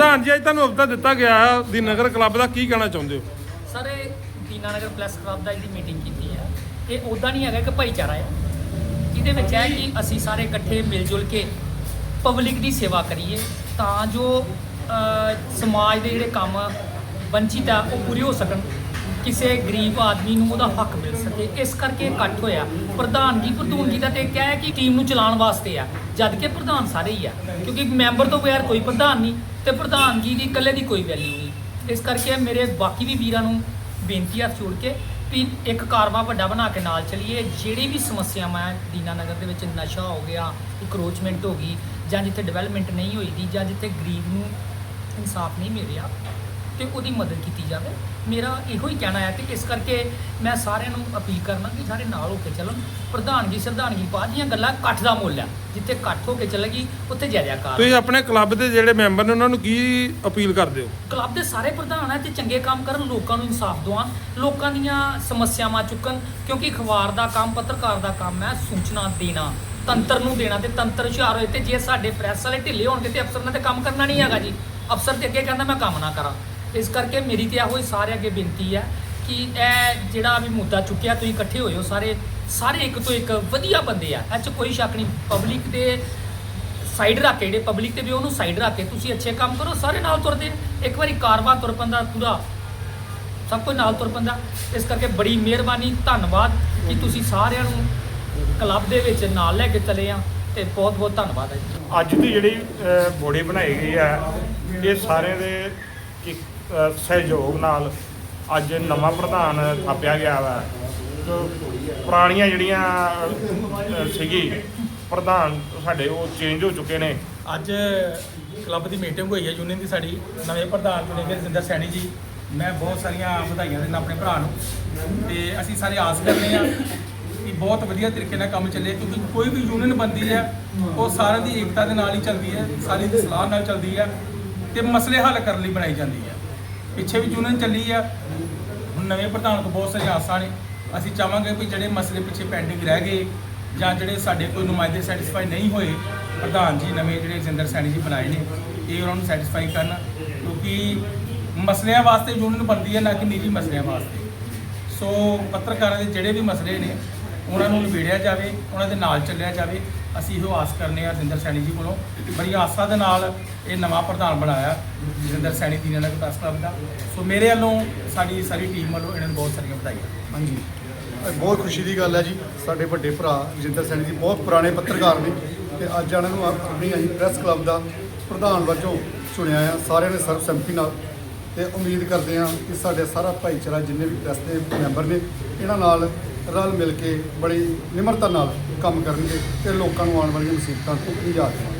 ਪ੍ਰਧਾਨ ਜੀ, ਅੱਜ ਤੁਹਾਨੂੰ ਹਫਤਾ ਦਿੱਤਾ ਗਿਆ ਦੀ ਨਗਰ ਕਲੱਬ ਦਾ। ਕੀ ਕਹਿਣਾ ਚਾਹੁੰਦੇ ਹੋ? ਸਰ, ਇਹ ਦੀਨਾਨਗਰ ਪਲੱਸ ਕਲੱਬ ਦਾ ਜਿਹੜੀ ਮੀਟਿੰਗ ਕੀਤੀ ਹੈ, ਇਹ ਉਦਾਂ ਨਹੀਂ ਹੈਗਾ ਕਿ ਭਾਈਚਾਰਾ ਹੈ। ਇਹਦੇ ਵਿੱਚ ਹੈ ਕਿ ਅਸੀਂ ਸਾਰੇ ਇਕੱਠੇ ਮਿਲ ਜੁਲ ਕੇ ਪਬਲਿਕ ਦੀ ਸੇਵਾ ਕਰੀਏ, ਤਾਂ ਜੋ ਸਮਾਜ ਦੇ ਜਿਹੜੇ ਕੰਮ ਵੰਚਿਤ ਆ, ਉਹ ਪੂਰੇ ਹੋ ਸਕਣ। ਕਿਸੇ ਗਰੀਬ ਆਦਮੀ ਨੂੰ ਉਹਦਾ ਹੱਕ ਮਿਲ ਸਕੇ। ਇਸ ਕਰਕੇ ਇਕੱਠ ਹੋਇਆ। ਪ੍ਰਧਾਨਗੀ ਪ੍ਰਧੂਨਗੀ ਦਾ ਤੇ ਕਿਹਾ ਹੈ ਕਿ ਟੀਮ ਨੂੰ ਚਲਾਉਣ ਵਾਸਤੇ ਆ। ਜਦ ਕਿ ਪ੍ਰਧਾਨ ਸਾਰੇ ਹੀ ਆ। ਕਿਉਂਕਿ ਮੈਂਬਰ ਤੋਂ ਬਗੈਰ ਕੋਈ ਪ੍ਰਧਾਨ ਨਹੀਂ ਤੇ ਪ੍ਰਧਾਨਗੀ ਦੀ ਇਕੱਲੇ ਦੀ ਕੋਈ ਵੈਲਿਊ ਨਹੀਂ। ਇਸ ਕਰਕੇ ਮੇਰੇ ਬਾਕੀ ਵੀ ਵੀਰਾਂ ਨੂੰ ਬੇਨਤੀ ਹੱਥ ਜੋੜ ਕੇ ਵੀ ਇੱਕ ਕਾਰਵਾ ਵੱਡਾ ਬਣਾ ਕੇ ਨਾਲ ਚਲੀਏ। ਜਿਹੜੀ ਵੀ ਸਮੱਸਿਆਵਾਂ ਹੈ, ਦੀਨਾਨਗਰ ਦੇ ਵਿੱਚ ਨਸ਼ਾ ਹੋ ਗਿਆ ਇਕਰੋਚਮੈਂਟ ਹੋ ਗਈ ਜਾਂ ਜਿੱਥੇ ਡਿਵੈਲਪਮੈਂਟ ਨਹੀਂ ਹੋਈ ਦੀ ਜਾਂ ਜਿੱਥੇ ਗਰੀਬ ਨੂੰ ਇਨਸਾਫ ਨਹੀਂ ਮਿਲ ਰਿਹਾ ਤੇ ਉਹਦੀ ਮਦਦ ਕੀਤੀ ਜਾਵੇ। ਮੇਰਾ ਇਹੋ ਹੀ ਕਹਿਣਾ ਹੈ ਕਿ ਇਸ ਕਰਕੇ ਮੈਂ ਸਾਰਿਆਂ ਨੂੰ ਅਪੀਲ ਕਰਨਾ ਕਿ ਸਾਰੇ ਨਾਲ ਹੋ ਕੇ ਚੱਲਣ। ਪ੍ਰਧਾਨਗੀ ਸਰਦਾਨਗੀ ਬਾਅਦ ਦੀਆਂ ਗੱਲਾਂ ਇਕੱਠ ਦਾ ਮੁੱਲ ਆ ਜਿੱਥੇ ਇਕੱਠ ਹੋ ਕੇ ਚੱਲੇਗੀ ਉੱਥੇ ਜੈਜਾ ਕਾਰ। ਤੁਸੀਂ ਆਪਣੇ ਕਲੱਬ ਦੇ ਜਿਹੜੇ ਮੈਂਬਰ ਨੇ ਉਹਨਾਂ ਨੂੰ ਕੀ ਅਪੀਲ ਕਰਦੇ ਹੋ? ਕਲੱਬ ਦੇ ਸਾਰੇ ਪ੍ਰਧਾਨ ਹੈ ਤੇ ਚੰਗੇ ਕੰਮ ਕਰਨ ਲੋਕਾਂ ਨੂੰ ਇਨਸਾਫ ਦਿਵਾਉਣ ਲੋਕਾਂ ਦੀਆਂ ਸਮੱਸਿਆਵਾਂ ਚੁੱਕਣ ਕਿਉਂਕਿ ਅਖਬਾਰ ਦਾ ਕੰਮ ਪੱਤਰਕਾਰ ਦਾ ਕੰਮ ਹੈ ਸੂਚਨਾ ਦੇਣਾ ਤੰਤਰ ਨੂੰ ਦੇਣਾ ਤੇ ਤੰਤਰ ਹੁਸ਼ਿਆਰ ਹੋਏ ਤੇ ਜੇ ਸਾਡੇ ਪ੍ਰੈਸ ਵਾਲੇ ਢਿੱਲੇ ਹੋਣਗੇ ਤੇ ਅਫਸਰ ਨੇ ਤੇ ਕੰਮ ਕਰਨਾ ਨਹੀਂ ਹੈਗਾ ਜੀ। ਅਫਸਰ ਤੇ ਅੱਗੇ ਕਹਿੰਦਾ ਮੈਂ ਕੰਮ ਨਾ ਕਰਾਂ। ਇਸ ਕਰਕੇ ਮੇਰੀ ਤੇ ਇਹੋ ਹੀ ਸਾਰੇ ਅੱਗੇ ਬੇਨਤੀ ਹੈ ਕਿ ਇਹ ਜਿਹੜਾ ਵੀ ਮੁੱਦਾ ਚੁੱਕਿਆ ਤੁਸੀਂ ਇਕੱਠੇ ਹੋਏ ਹੋ ਸਾਰੇ ਸਾਰੇ ਇੱਕ ਤੋਂ ਇੱਕ ਵਧੀਆ ਬੰਦੇ ਆ। ਇਹ 'ਚ ਕੋਈ ਸ਼ੱਕ ਨਹੀਂ ਪਬਲਿਕ ਦੇ ਸਾਈਡ ਰੱਖ ਕੇ ਜਿਹੜੇ ਪਬਲਿਕ ਤੇ ਵੀ ਉਹਨੂੰ ਸਾਈਡ ਰੱਖ ਕੇ ਤੁਸੀਂ ਅੱਛੇ ਕੰਮ ਕਰੋ ਸਾਰੇ ਨਾਲ ਤੁਰਦੇ ਇੱਕ ਵਾਰੀ ਕਾਰਵਾ ਤੁਰ ਪੰਦਾ ਪੂਰਾ ਸਭ ਕੋਈ ਨਾਲ ਤੁਰ ਪੰਦਾ। ਇਸ ਕਰਕੇ ਬੜੀ ਮਿਹਰਬਾਨੀ ਧੰਨਵਾਦ ਕਿ ਤੁਸੀਂ ਸਾਰਿਆਂ ਨੂੰ ਕਲੱਬ ਦੇ ਵਿੱਚ ਨਾਲ ਲੈ ਕੇ ਚਲੇ ਆ ਤੇ ਬਹੁਤ ਬਹੁਤ ਧੰਨਵਾਦ ਹੈ ਜੀ। ਅੱਜ ਦੀ ਜਿਹੜੀ ਅ, ਬਣਾਈ ਗਈ ਹੈ ਇਹ ਸਾਰਿਆਂ ਦੇ ਸਹਿਯੋਗ ਨਾਲ ਅੱਜ ਨਵਾਂ ਪ੍ਰਧਾਨ ਥਾਪਿਆ ਗਿਆ ਵਾ। ਜੋ ਪੁਰਾਣੀਆਂ ਜਿਹੜੀਆਂ ਸੀਗੀ, ਪ੍ਰਧਾਨ ਸਾਡੇ, ਉਹ ਚੇਂਜ ਹੋ ਚੁੱਕੇ ਨੇ। ਅੱਜ ਕਲੱਬ ਦੀ ਮੀਟਿੰਗ ਹੋਈ ਹੈ ਯੂਨੀਅਨ ਦੀ ਸਾਡੀ, ਨਵੇਂ ਪ੍ਰਧਾਨ ਚੁਣੇ ਗਏ ਰਜਿੰਦਰ ਸੈਣੀ ਜੀ। ਮੈਂ ਬਹੁਤ ਸਾਰੀਆਂ ਵਧਾਈਆਂ ਦਿੰਦਾ ਆਪਣੇ ਭਰਾ ਨੂੰ। ਤੇ ਅਸੀਂ ਸਾਰੇ ਆਸ ਕਰਦੇ ਹਾਂ ਕਿ ਬਹੁਤ ਵਧੀਆ ਤਰੀਕੇ ਨਾਲ ਕੰਮ ਚੱਲੇ, ਕਿਉਂਕਿ ਕੋਈ ਵੀ ਯੂਨੀਅਨ ਬਣਦੀ ਹੈ, ਉਹ ਸਾਰਿਆਂ ਦੀ ਏਕਤਾ ਦੇ ਨਾਲ ਹੀ ਚੱਲਦੀ ਹੈ, ਸਾਰੀ ਦੀ ਸਲਾਹ ਨਾਲ ਚੱਲਦੀ ਹੈ ਤੇ ਮਸਲੇ ਹੱਲ ਕਰਨ ਲਈ ਬਣਾਈ ਜਾਂਦੀ ਹੈ। ਪਿੱਛੇ ਵੀ ਯੂਨੀਅਨ ਚੱਲੀ ਆ। ਹੁਣ ਨਵੇਂ ਪ੍ਰਧਾਨ ਤੋਂ ਬਹੁਤ ਸਾਰੀਆਂ ਆਸਾਂ ਨੇ। ਅਸੀਂ ਚਾਹਾਂਗੇ ਕਿ ਜਿਹੜੇ ਮਸਲੇ ਪਿੱਛੇ ਪੈਂਡਿੰਗ ਰਹਿ ਗਏ ਜਾਂ ਜਿਹੜੇ ਸਾਡੇ ਕੋਈ ਨੁਮਾਇੰਦੇ ਸੈਟੀਸਫਾਈ ਨਹੀਂ ਹੋਏ, ਪ੍ਰਧਾਨ ਜੀ ਨਵੇਂ ਜਿਹੜੇ ਜਿੰਦਰ ਸੈਣੀ ਜੀ ਬਣਾਏ ਨੇ, ਇਹ ਉਹਨਾਂ ਨੂੰ ਸੈਟੀਸਫਾਈ ਕਰਨ ਕਿਉਂਕਿ ਮਸਲਿਆਂ ਵਾਸਤੇ ਯੂਨੀਅਨ ਬਣਦੀ ਹੈ, ਨਾ ਕਿ ਨਿੱਜੀ ਮਸਲਿਆਂ ਵਾਸਤੇ। ਸੋ ਪੱਤਰਕਾਰਾਂ ਦੇ ਜਿਹੜੇ ਵੀ ਮਸਲੇ ਨੇ, ਉਹਨਾਂ ਨੂੰ ਨਿਬੇੜਿਆ ਜਾਵੇ, ਉਹਨਾਂ ਦੇ ਨਾਲ ਚੱਲਿਆ ਜਾਵੇ। ਅਸੀਂ ਇਹੋ ਆਸ ਕਰਨੇ ਆ ਜਿੰਦਰ ਸੈਣੀ ਜੀ ਕੋਲੋਂ। ਬੜੀ ਆਸਾ ਦੇ ਨਾਲ ਇਹ ਨਵਾਂ ਪ੍ਰਧਾਨ ਬਣਾਇਆ ਜਿੰਦਰ ਸੈਣੀ ਦੀ ਦੀਨਾਨਗਰ ਪ੍ਰੈਸ ਕਲੱਬ ਦਾ। ਸੋ ਮੇਰੇ ਵੱਲੋਂ ਸਾਡੀ ਸਾਰੀ ਟੀਮ ਵੱਲੋਂ ਇਹਨਾਂ ਨੂੰ ਬਹੁਤ ਸਾਰੀਆਂ ਵਧਾਈਆਂ। ਹਾਂਜੀ। ਬਹੁਤ ਖੁਸ਼ੀ ਦੀ ਗੱਲ ਹੈ ਜੀ। ਸਾਡੇ ਵੱਡੇ ਭਰਾ ਰਜਿੰਦਰ ਸੈਣੀ ਜੀ ਬਹੁਤ ਪੁਰਾਣੇ ਪੱਤਰਕਾਰ ਨੇ ਤੇ ਅੱਜ ਇਹਨਾਂ ਨੂੰ ਆਪਣੀ ਅਸੀਂ ਪ੍ਰੈਸ ਕਲੱਬ ਦਾ ਪ੍ਰਧਾਨ ਵਜੋਂ ਚੁਣਿਆ ਆ। ਸਾਰਿਆਂ ਨੇ ਸਰਬਸੰਮਤੀ ਨਾਲ ਤੇ ਉਮੀਦ ਕਰਦੇ ਹਾਂ ਕਿ ਸਾਡੇ ਸਾਰਾ ਭਾਈਚਾਰਾ ਜਿੰਨੇ ਵੀ ਪ੍ਰੈਸ ਦੇ ਮੈਂਬਰ ਨੇ, ਇਹਨਾਂ ਨਾਲ ਰਲ ਮਿਲ ਕੇ ਬੜੀ ਨਿਮਰਤਾ ਨਾਲ ਕੰਮ ਕਰਨਗੇ ਤੇ ਲੋਕਾਂ ਨੂੰ ਆਉਣ ਵਾਲੀਆਂ ਮੁਸੀਬਤਾਂ ਤੋਂ ਨਿਜਾਤ ਦੇਣਗੇ